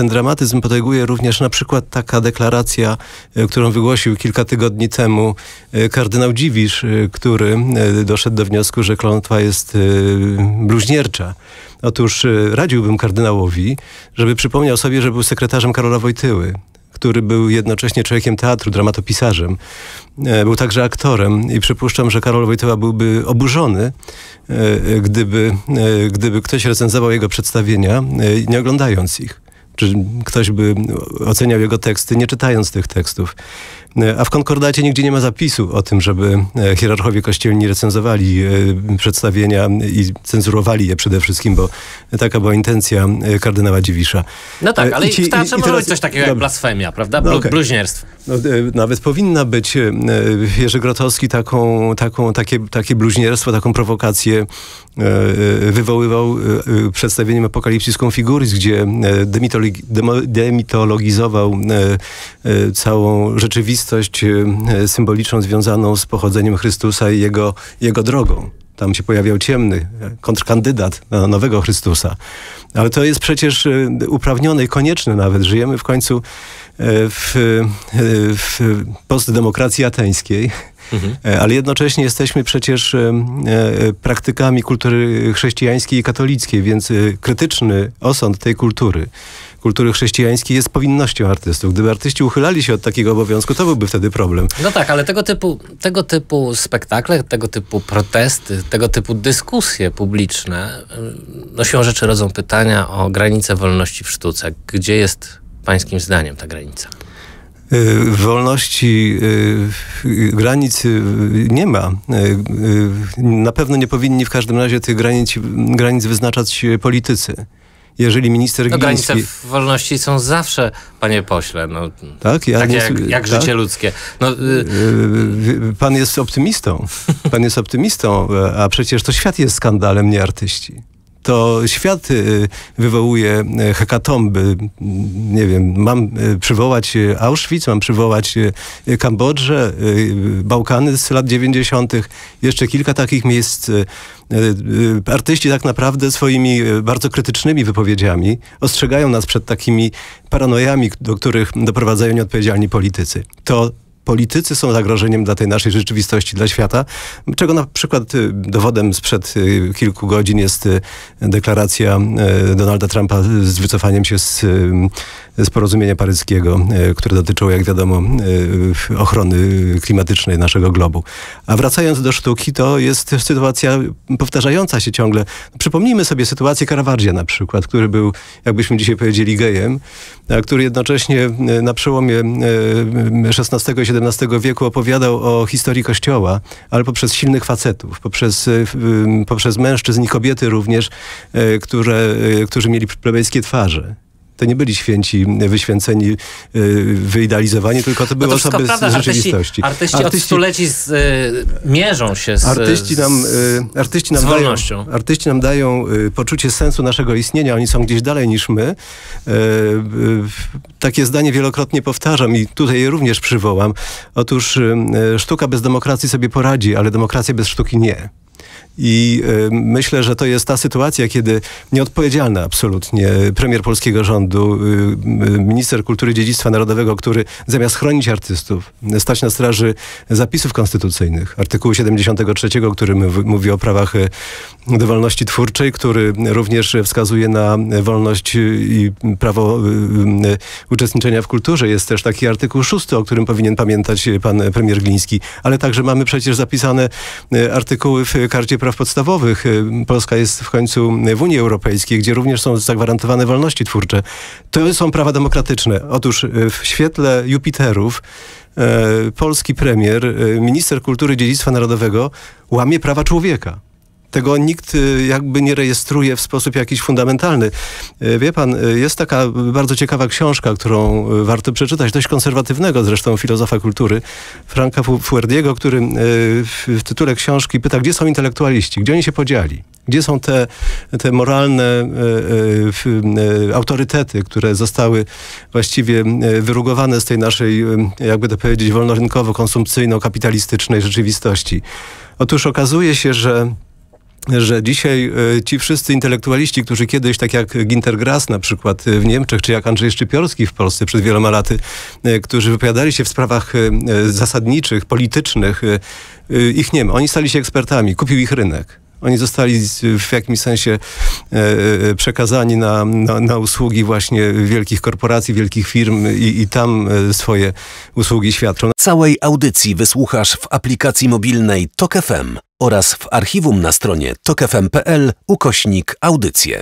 ten dramatyzm potęguje również na przykład taka deklaracja, e, którą wygłosił kilka tygodni temu e, kardynał Dziwisz, e, który doszedł do wniosku, że klątwa jest bluźniercza. Otóż radziłbym kardynałowi, żeby przypomniał sobie, że był sekretarzem Karola Wojtyły, który był jednocześnie człowiekiem teatru, dramatopisarzem. Był także aktorem i przypuszczam, że Karol Wojtyła byłby oburzony, gdyby, gdyby ktoś recenzował jego przedstawienia, nie oglądając ich czy ktoś by oceniał jego teksty, nie czytając tych tekstów. A w konkordacie nigdzie nie ma zapisu o tym, żeby e, hierarchowie kościelni recenzowali e, przedstawienia i cenzurowali je przede wszystkim, bo taka była intencja e, kardynała Dziwisza. No tak, ale ci, w teatrze może być coś takiego jak blasfemia, prawda? Blu, no okay. Bluźnierstwo. No, nawet powinna być Jerzy Grotowski taką, taką, takie, takie bluźnierstwo, taką prowokację wywoływał przedstawieniem Apokalipsis Configuris, gdzie demitologizował całą rzeczywistość e, symboliczną związaną z pochodzeniem Chrystusa i jego, jego drogą. Tam się pojawiał ciemny e, kontrkandydat na nowego Chrystusa. Ale to jest przecież e, uprawnione i konieczne nawet. Żyjemy w końcu w, w postdemokracji ateńskiej, mhm. ale jednocześnie jesteśmy przecież praktykami kultury chrześcijańskiej i katolickiej, więc krytyczny osąd tej kultury kultury chrześcijańskiej jest powinnością artystów. Gdyby artyści uchylali się od takiego obowiązku, to byłby wtedy problem. No tak, ale tego typu, tego typu spektakle, tego typu protesty, tego typu dyskusje publiczne, y, no siłą rzeczy rodzą pytania o granicę wolności w sztuce. Gdzie jest pańskim zdaniem ta granica? Y, wolności y, granic nie ma. Na pewno nie powinni w każdym razie tych granic, granic wyznaczać politycy jeżeli minister no, Gliński... Granice wolności są zawsze, panie pośle, no, tak? Ja takie nie... jak, jak tak? życie ludzkie. No, y... Pan jest optymistą. Pan jest optymistą, a przecież to świat jest skandalem, nie artyści to świat y, wywołuje y, hekatomby. Nie wiem, mam y, przywołać Auschwitz, mam przywołać Kambodżę, Bałkany z lat 90., jeszcze kilka takich miejsc. Artyści tak naprawdę swoimi bardzo krytycznymi wypowiedziami ostrzegają nas przed takimi paranojami, do których doprowadzają nieodpowiedzialni politycy. To politycy są zagrożeniem dla tej naszej rzeczywistości, dla świata, czego na przykład y, dowodem sprzed y, kilku godzin jest y, deklaracja Donalda Trumpa z wycofaniem się z, z porozumienia paryskiego, które dotyczyło, jak wiadomo, ochrony klimatycznej naszego globu. A wracając do sztuki, to jest sytuacja powtarzająca się ciągle. Przypomnijmy sobie sytuację Caravaggia na przykład, który był, jakbyśmy dzisiaj powiedzieli, gejem, a który jednocześnie na przełomie XVI i XVII wieku opowiadał o historii Kościoła, ale poprzez silnych facetów, poprzez, y, poprzez mężczyzn i kobiety również, y, które, y, którzy mieli plebejskie twarze to nie byli święci, wyświęceni, wyidealizowani, tylko to były no to osoby prawda, z rzeczywistości. Artyści, artyści, od stuleci z, y, mierzą się z, artyści nam, y, artyści nam z wolnością. Dają, artyści nam dają y, poczucie sensu naszego istnienia. Oni są gdzieś dalej niż my. Takie zdanie wielokrotnie powtarzam i tutaj je również przywołam. Otóż sztuka bez demokracji sobie poradzi, ale demokracja bez sztuki nie. I y, myślę, że to jest ta sytuacja, kiedy nieodpowiedzialny absolutnie premier polskiego rządu, y, y, minister kultury i dziedzictwa narodowego, który zamiast chronić artystów, stać na straży zapisów konstytucyjnych, artykułu 73, który mówi o prawach do wolności twórczej, który również wskazuje na wolność i prawo uczestniczenia w kulturze. Jest też taki artykuł 6, o którym powinien pamiętać pan premier Gliński, ale także mamy przecież zapisane artykuły w karcie praw podstawowych. Y, Polska jest w końcu w Unii Europejskiej, gdzie również są zagwarantowane wolności twórcze. To są prawa demokratyczne. Otóż y, w świetle Jupiterów y, polski premier, minister kultury dziedzictwa narodowego łamie prawa człowieka. Tego nikt y, jakby nie rejestruje w sposób jakiś fundamentalny. Y, wie pan, y, jest taka bardzo ciekawa książka, którą warto przeczytać, dość konserwatywnego zresztą filozofa kultury, Franka Fuerdiego, który w tytule książki pyta, gdzie są intelektualiści, gdzie oni się podzieli? Gdzie są te, te moralne autorytety, które zostały właściwie wyrugowane z tej naszej, jakby to powiedzieć, wolnorynkowo-konsumpcyjno-kapitalistycznej rzeczywistości? Otóż okazuje się, że że dzisiaj e, ci wszyscy intelektualiści, którzy kiedyś, tak jak Ginter Grass na przykład w Niemczech, czy jak Andrzej Szczypiorski w Polsce przed wieloma laty, e, którzy wypowiadali się w sprawach e, zasadniczych, politycznych, ich nie ma. Oni stali się ekspertami, kupił ich rynek. Oni zostali w jakimś sensie przekazani na, na, na, usługi właśnie wielkich korporacji, wielkich firm i, i tam swoje usługi świadczą. Całej audycji wysłuchasz w aplikacji mobilnej TokFM oraz w archiwum na stronie tokefm.pl ukośnik audycje.